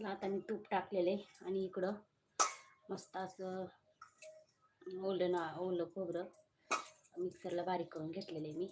चला आता मी तूप टाकलेले आणि इकडं मस्त असं ओलं ना ओलं खोबरं मिक्सरला बारीक करून घेतलेले मी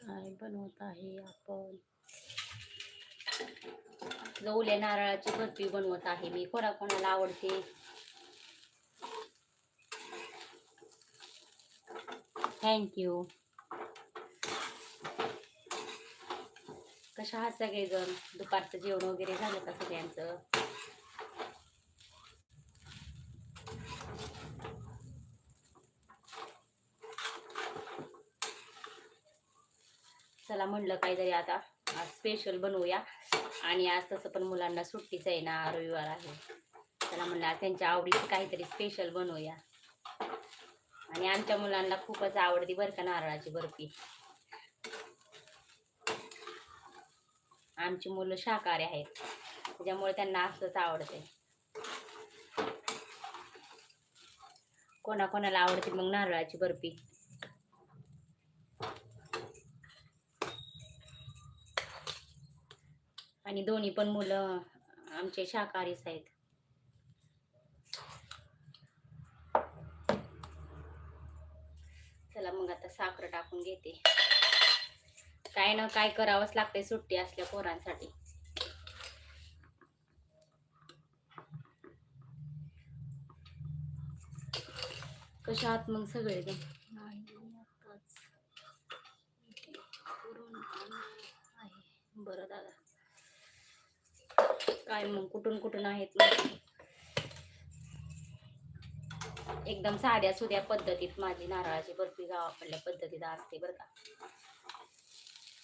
काय बनवत आहे आपण. जवल्या नारळाची बर्फी बनवत आहे मी कोणा कोणाला आवडते? थँक्यू कशा आहात सगळेजण? दुपारचं जेवण वगैरे झालं का सगळ्यांचं चला म्हणलं काहीतरी आता आज स्पेशल बनवूया. आणि आज तसं पण मुलांना सुट्टीच आहे ना रविवार आहे. त्याला म्हणलं आज त्यांच्या आवडीचं काहीतरी स्पेशल बनवूया. आणि आमच्या मुलांना खूपच आवडती बरं का नारळाची बर्फी. आमची मुलं शाकाहारी आहेत. त्याच्यामुळे त्यांना असंच आवडते. कोणाकोणाला आवडते मग नारळाची बर्फी. आणि दोन्ही पण मुलं आमचे शाकाहारीच आहेत. चला मग आता साखर टाकून घेते. काय ना काय करावंच लागतंय सुट्टी असल्या पोरांसाठी. कशा आहात मग सगळे ते बरं दादा. काय मग कुठून कुठून आहेत मग? एकदम साध्या सुध्या पद्धतीत माझी नारळाची बर्फी गावाकडल्या पद्धतीत असते बरं का.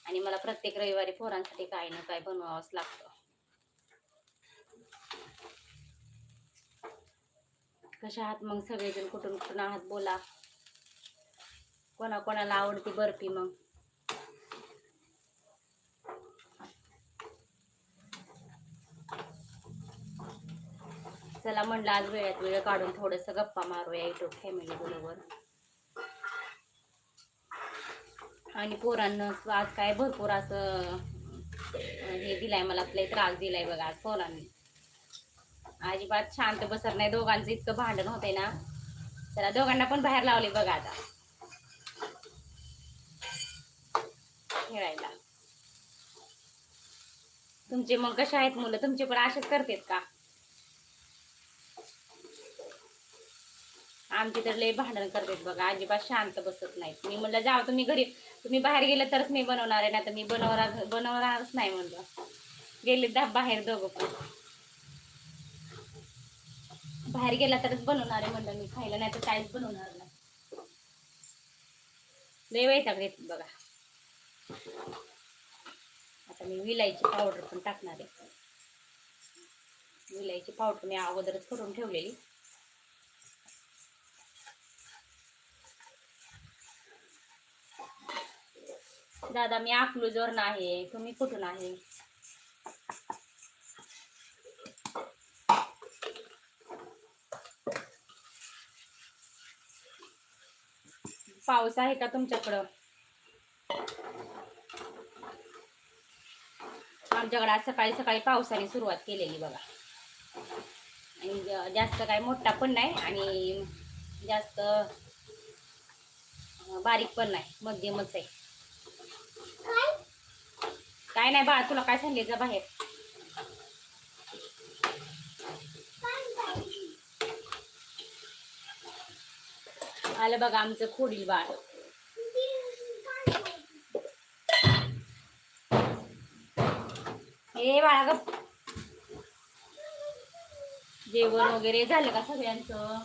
आणि मला प्रत्येक रविवारी पोरांसाठी काय ना काय बनवावंच लागतं. कशा आहात मग सगळेजण? कुठून कुठून आहात? बोला. कोणा कोणाला आवडती बर्फी मग? चला म्हणलं आज वेळात वेळ काढून थोडस गप्पा मारूया युट्यूब फॅमिली बरोबर. आणि पोरांना आज काय भरपूर असं हे दिलाय मला आपला त्रास दिलाय बघा आज पोरांनी. अजिबात शांत बसत नाही दोघांचं इतकं भांडण होतंय ना. चला दोघांना पण बाहेर लावले बघा आता. खेळायला. तुमचे मग कशा आहेत मुलं? तुमचे पण असेच करतात का? आमची तर लय भांडण करतात बघा. अजिबात शांत बसत नाहीत. मी म्हणलं जाव तुम्ही घरी. तुम्ही बाहेर गेलं तरच मी बनवणार आहे ना तर मी बनवणार बनवणारच नाही म्हणलं. गेले दा बाहेर दोघं पण. बाहेर गेला तरच बनवणार आहे म्हणलं मी. खायला नाही तर काहीच बनवणार नाही. लय वैताग देत बघा. आता मी विलायची पावडर पण टाकणार आहे. विलायची पावडर मी अगोदरच करून ठेवलेली. दादा मी अकलूजवर आहे तुम्ही कुठून आहे? पाऊस आहे का तुमच्याकडं? आमच्याकडे आज सकाळी सकाळी पावसाने सुरुवात केलेली बघा. आणि जास्त काय मोठा पण नाही आणि जास्त बारीक पण नाही मध्यमच आहे. काय नाही बाळ तुला काय सांगले जा बाहेर. आलं बघा आमचं खोडील बाळ. हे बाळा गप. जेवण वगैरे झालं का सगळ्यांचं?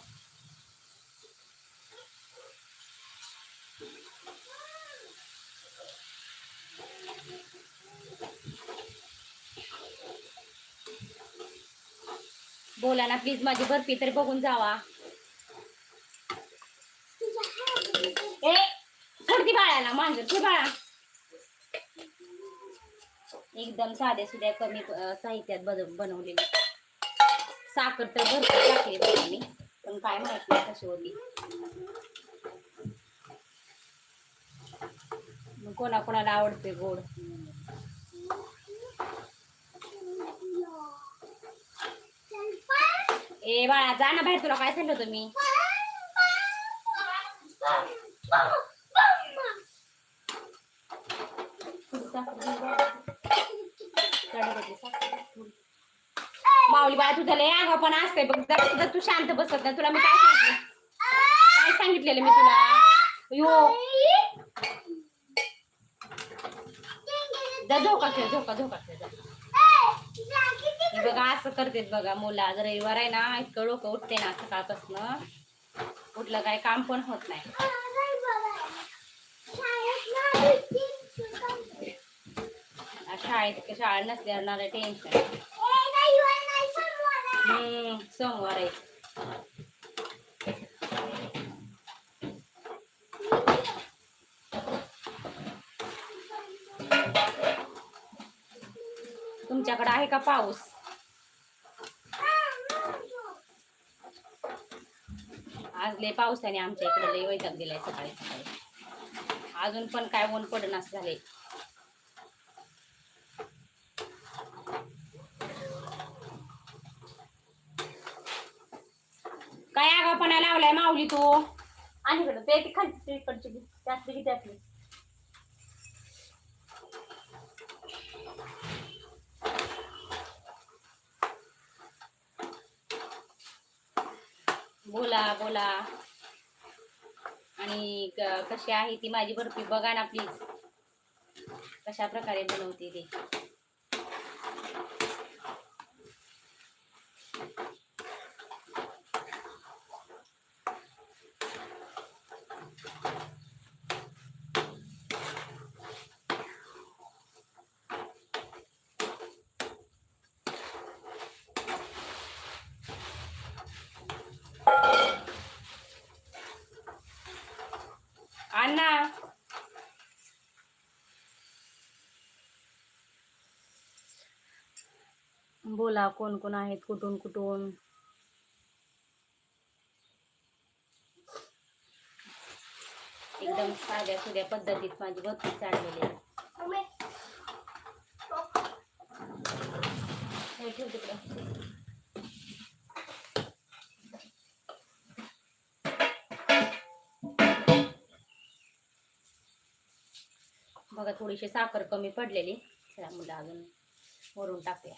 बोला ना प्लीज माझी बर्फी तरी बघून जावा. ए बाळाला मांजर ते बाळा. एकदम साध्या सुध्या कमी साहित्यात बद बनवलेली. साखर तर भरपूर टाकली बघा मी पण काय माहीत नाही कशी होती. मग कोणाकोणाला आवडते गोड. ए बाळा जा ना बाहेर तुला काय सांगितलं होतं मी? माऊली बाळा तुझं लय आगाव पण असतंय बघ. जर तू शांत बसत नाही. तुला मी काय सांगितलं? काय सांगितलेलं मी तुला? यो जा झोका खेळ झोका झोका खेळ बघा असं करतेत बघा मुलं. आज रविवार आहे ना इतकं डोकं उठते ना सकाळपासून. उठलं काय काम पण होत नाही. शाळेत शाळा नसल्यावर टेन्शन हम्म सोमवार आहे. तुमच्याकडे आहे का पाऊस? आज लय पावसाने आमच्या इकडे लय वैताग दिलाय सकाळी सकाळी. अजून पण काय ऊन पडन असं झालंय. काय आगापणा लावलाय माऊली तू? आणि इकडं ते ती खाली इकडची त्यातली की त्यातली. बोला बोला. आणि क- कशी आहे ती माझी बर्फी? बघा ना प्लीज कशा प्रकारे बनवते ते. बोला कोण कोण आहेत कुठून कुठून? एकदम साध्या सुध्या पद्धतीत माझी भक्ती चाललेली आहे. ठेव बघा थोडीशी साखर कमी पडलेली. चला मुलं अजून वरून टाकूया.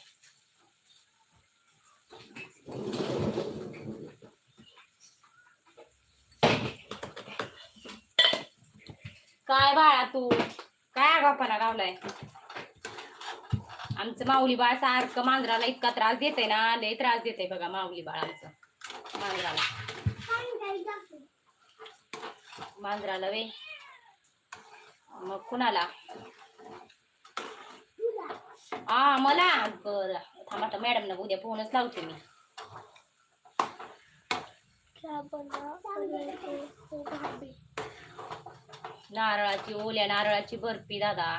काय बाळा तू? काय आगापणा लावलाय आमचं माऊली बाळ सारखं मांजराला इतका त्रास देते ना लय त्रास देते बघा माऊली बाळ आमचं. मांजराला. मांजराला वे मग कुणाला? हा मला. बर. थांबा मॅडम ना उद्या फोनच लावते मी. नारळाची ओल्या नारळाची बर्फी दादा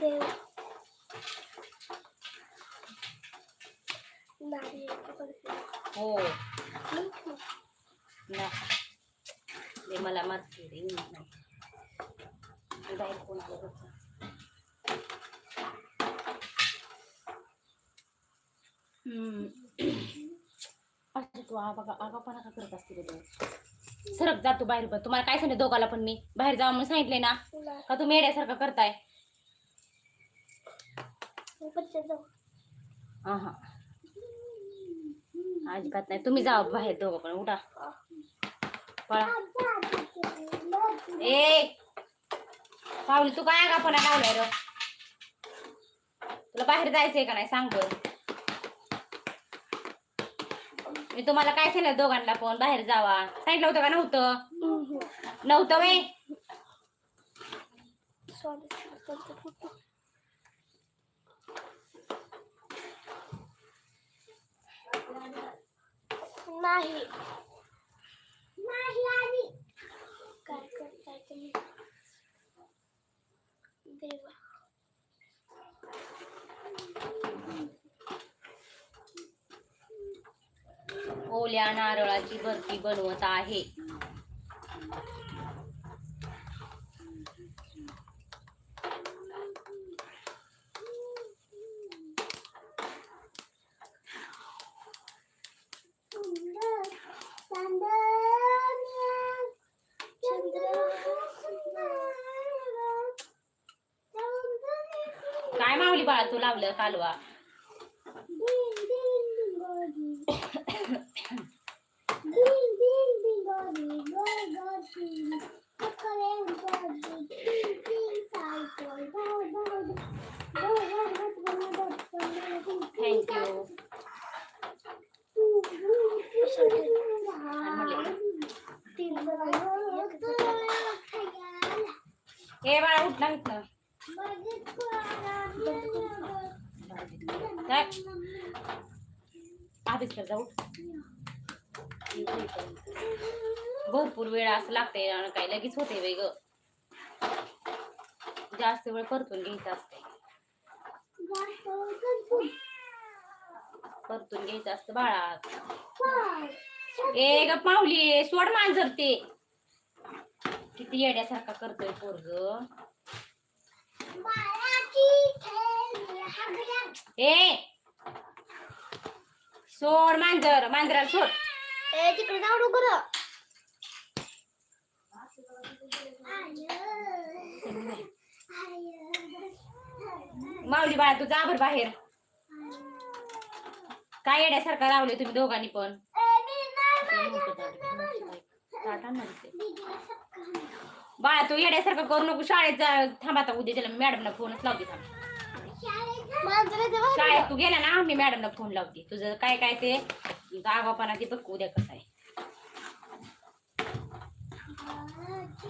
देव नारळाची बर्फी. हो ना दे मला मारते रे ऊन नाही. मी बाहेर कोण आलं बघ. हम्म. तू आगा आगापणा का करत असते तू सरक जा तू बाहेर पण. तुम्हाला काय सांगितलं दोघाला पण मी? बाहेर जा म्हणून सांगितले ना. का तुम्ही येड्यासारखं करताय? हा अजिबात नाही. तुम्ही जा बाहेर दोघं पण. उठा. पळा. ए! पावली तू काय आगापणा लावलाय र? तुला बाहेर जायचंय का नाही? सांग बरं. मी तुम्हाला काय सांगितलं दोघांना पण? बाहेर जावा. सांगितलं होतं का? नव्हतं. नव्हतं वे नाही. नाही काय करताय तुम्ही? देवा. ओल्या नारळाची बर्फी बनवत आहे. काय मावली बाळा तू लावलं कालवा? हे बाळा उठ ना इथनं. काय? आधीच कर जाऊ भरपूर वेळ असं लागते आणि काय लगेच होते वेग जास्त वेळ परतून घ्यायचं असते परतून घ्यायचं असतं बाळा. ए ग पावली सोड मांजर ते. किती येड्यासारखा करतोय पोरग. ए! सोड मांजर मांजराला सोड. तिकडे जाऊ नको. माऊली बाळा तू जा बरं बाहेर. काय येड्यासारखा लावले तुम्ही दोघांनी पण. बाळा तू येड्यासारखं करू नको. शाळेत जा. थांबा आता उद्या त्याला मॅडमला फोनच लावते थांब. शाळेत तू गेला ना मी मॅडमला फोन लावते. तुझं काय काय ते? आगापणा ते बघ उद्या कसं आहे?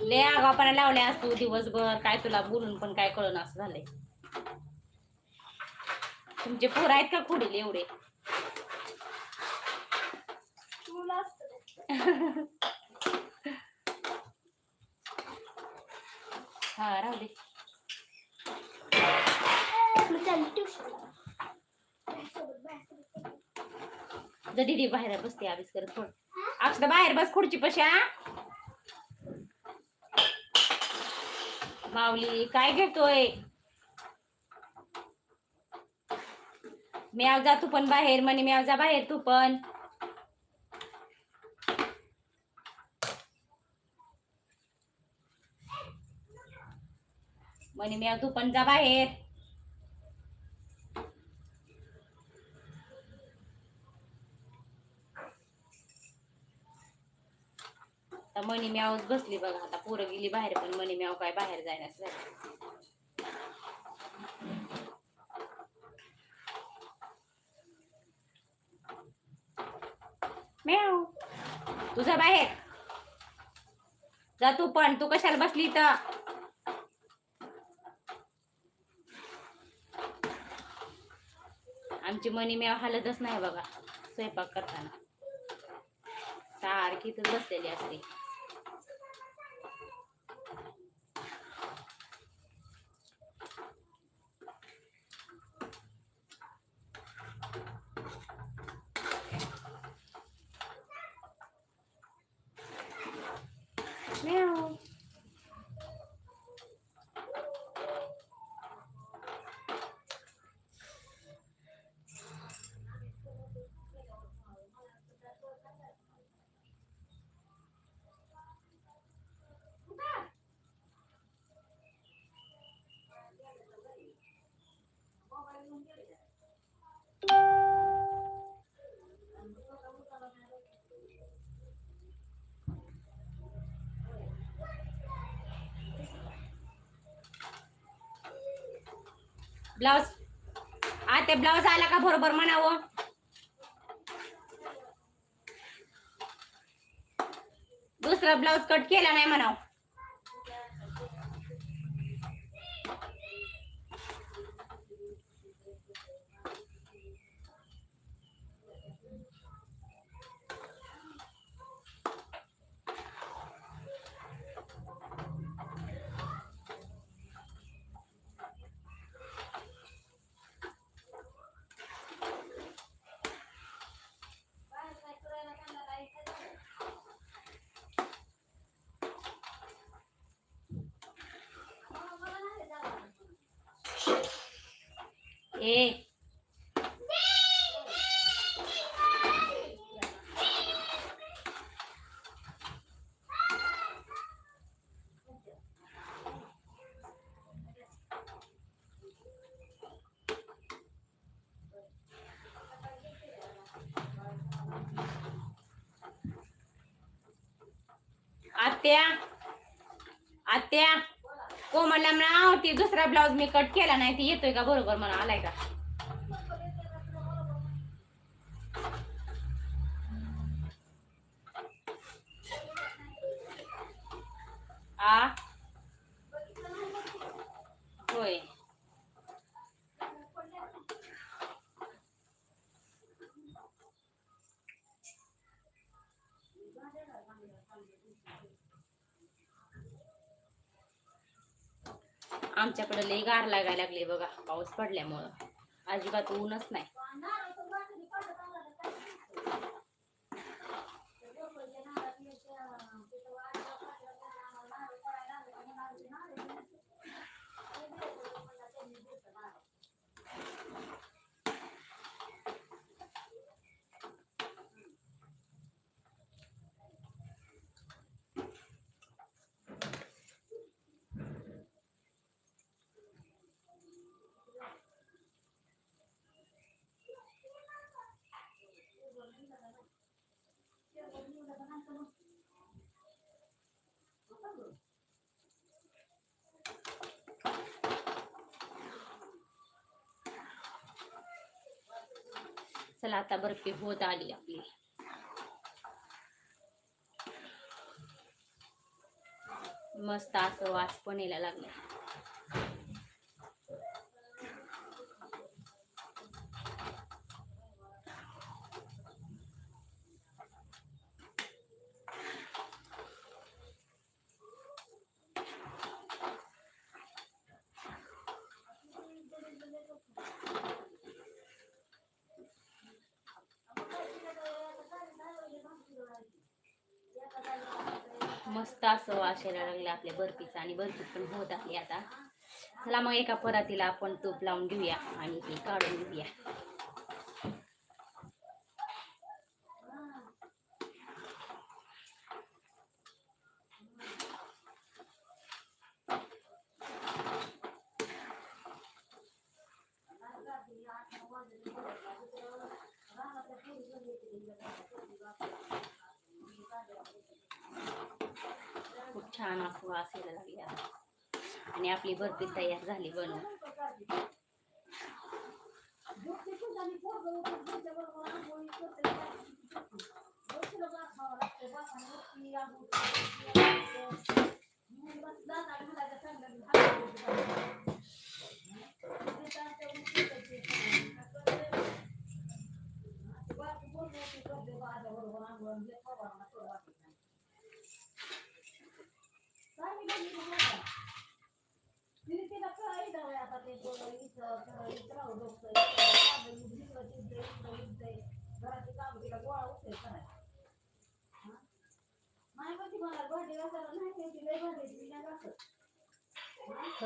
लय आगापणा लावल्या आज तू दिवसभर. काय तुला बोलून पण काय कळण असं झालंय. तुमचे पोर आहेत का खोडील एवढे मुलं असतात. हा राहू दे. मग दीदी बाहेर बसते अभ्यास करत थोड. अक्षता बाहेर बस खुर्ची पशा माऊली काय घेतोय? म्याव जा तू पण बाहेर म्हणे म्याव जा बाहेर तू पण. म्हणे म्याव तू पण जा बाहेर. तर मणी म्यावच बसली बघा आता पोरं गेली बाहेर पण मणी म्याव काय बाहेर जाण्यास झाली म्याव तुझा बाहेर. जा तू पण तू कशाला बसली तर आमची मनी मेव हालतच नाही बघा स्वयंपाक करताना सारखी तर बसलेली असते Meow. ब्लाउज. आता ब्लाऊज आला का बरोबर म्हणावं? दुसरा ब्लाऊज कट केला नाही म्हणाव. ए ती दुसरा ब्लाऊज मी कट केला नाही ती येतोय का बरोबर मला आलाय का? आ? आमच्याकडे लई गार लागायला लागले बघा पाऊस पडल्यामुळं. अजिबात ऊनच नाही. आता बर्फी होत आली आपली. मस्त असं वास पण यायला लागला. मस्त असं वास यायला लागलं आपल्या बर्फीचा आणि बर्फी पण होत आहे आता. चला मग एका परातीला आपण तूप लावून घेऊया आणि ते काढून घेऊया खूप छान असं वास यायला लागले आता आणि आपली बर्फी तयार झाली बनवून.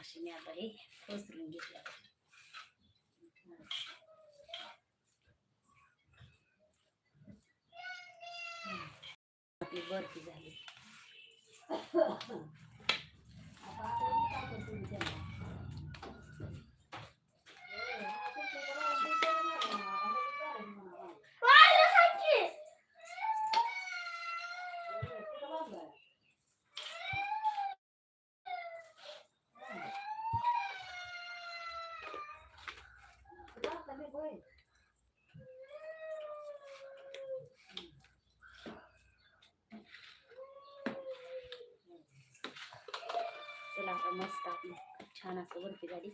अशी मी आता हे पसरून घेतलं आपली बर्फी झाली Ha ha ha. मस्त आपली छान असं बर्फ़ी झाली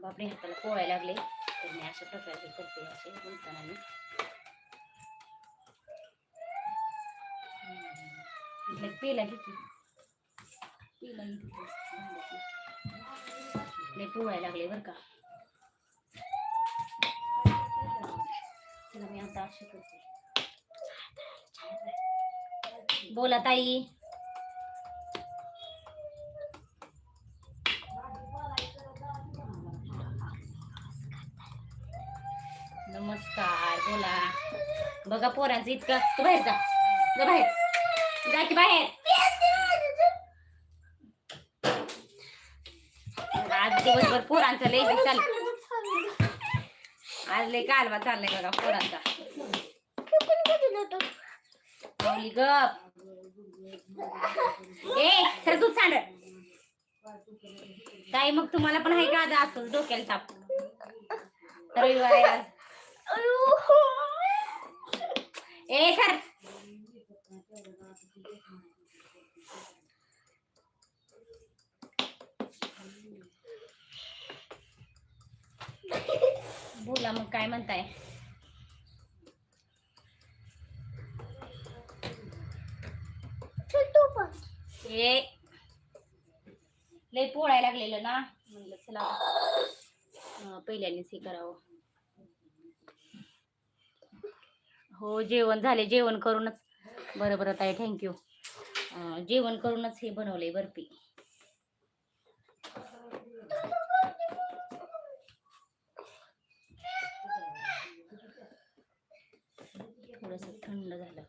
बापरे, हाताला पोळायला लागले. तर मी अशा प्रकारचे करते असे मी. हम्म. पेला पेला लागले बरं का. मी आता करते. बोला ताई. नमस्कार बघा पोरांचं इतकं. तू बाहेर जा. जा बाहेर. जा की बाहेर. आज दिवसभर पोरांचं लय चाल आज लय कालवा चाललाय बघा पोरांचा. माऊली गप. ए खरं दूध सांड. ताई मग तुम्हाला पण आहे का? आज असं डोक्याला ताप. रविवार आहे आज. ए सर. बोला मग काय म्हणताय? चल तू पण. ए. लय पोळायला लागलेलं ना. म्हणलं चला. पहिल्यानेच हे करावं. हो जेवण झाले. जेवण करूनच. बरं बरं ताई थँक्यू जेवण करूनच हे बनवलंय बर्फी थोडस थंड झालं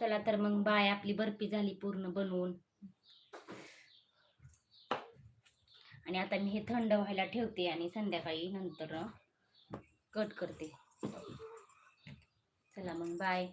चला तर मग बाय आपली बर्फी झाली पूर्ण बनवून. आणि आता मी हे थंड व्हायला ठेवते आणि संध्याकाळी नंतर कट करते. चला मग बाय.